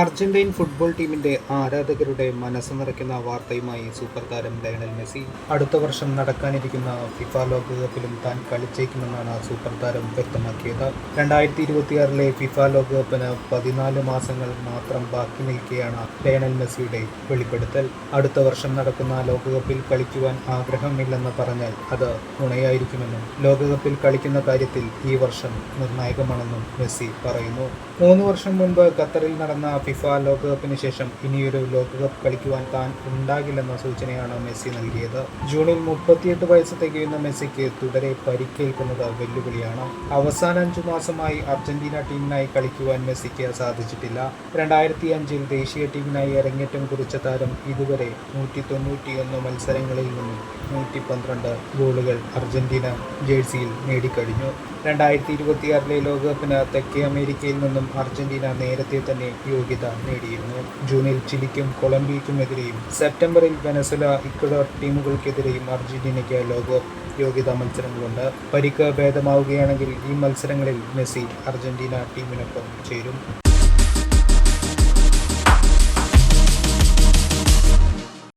Argentine football ടീമിന്റെ ആരാധകരുടെ മനസ്സ് നിറയ്ക്കുന്ന വാർത്തയുമായി സൂപ്പർ താരം ലയണൽ മെസ്സി. അടുത്ത വർഷം നടക്കാനിരിക്കുന്ന ഫിഫ ലോകകപ്പിലും താൻ കളിച്ചേക്കുമെന്നാണ് സൂപ്പർ താരം വ്യക്തമാക്കിയത്. രണ്ടായിരത്തി ഇരുപത്തിയാറിലെ ഫിഫ ലോകകപ്പിന് പതിനാല് മാസങ്ങൾ മാത്രം ബാക്കി നിൽക്കെയാണ് ലയണൽ മെസ്സിയുടെ വെളിപ്പെടുത്തൽ. അടുത്ത വർഷം നടക്കുന്ന ലോകകപ്പിൽ കളിക്കുവാൻ ആഗ്രഹമില്ലെന്ന് പറഞ്ഞാൽ അത് നുണയായിരിക്കുമെന്നും ലോകകപ്പിൽ കളിക്കുന്ന കാര്യത്തിൽ ഈ വർഷം നിർണായകമാണെന്നും മെസ്സി പറയുന്നു. മൂന്ന് വർഷം മുൻപ് ഖത്തറിൽ നടന്ന ഫിഫ ലോകകപ്പിന് ശേഷം ഇനിയൊരു ലോകകപ്പ് കളിക്കുവാൻ താൻ ഉണ്ടാകില്ലെന്ന സൂചനയാണ് മെസ്സി നൽകിയത്. ജൂണിൽ മുപ്പത്തിയെട്ട് വയസ്സ് തികയുന്ന മെസ്സിക്ക് തുടരെ പരിക്കേൽക്കുന്നത് വെല്ലുവിളിയാണ്. അവസാന അഞ്ചു മാസമായി അർജന്റീന ടീമിനായി കളിക്കുവാൻ മെസ്സിക്ക് സാധിച്ചിട്ടില്ല. രണ്ടായിരത്തി അഞ്ചിൽ ദേശീയ ടീമിനായി അരങ്ങേറ്റം കുറിച്ച താരം ഇതുവരെ നൂറ്റി തൊണ്ണൂറ്റിയൊന്ന് മത്സരങ്ങളിൽ നിന്നും നൂറ്റി പന്ത്രണ്ട് ഗോളുകൾ അർജന്റീന ജേഴ്സിയിൽ നേടിക്കഴിഞ്ഞു. രണ്ടായിരത്തി ഇരുപത്തിയാറിലെ ലോകകപ്പിന് തെക്കേ അമേരിക്കയിൽ നിന്നും അർജന്റീന നേരത്തെ തന്നെ യോഗ്യത നേടിയിരുന്നു. ജൂണിൽ ചിലിക്കും കൊളംബിയയ്ക്കുമെതിരെയും സെപ്റ്റംബറിൽ വെനസുല ഇക്വഡോർ ടീമുകൾക്കെതിരെയും അർജന്റീനയ്ക്ക് ലോകകപ്പ് യോഗ്യതാ മത്സരങ്ങളുണ്ട്. പരിക്ക് ഭേദമാവുകയാണെങ്കിൽ ഈ മത്സരങ്ങളിൽ മെസ്സി അർജന്റീന ടീമിനൊപ്പം ചേരും.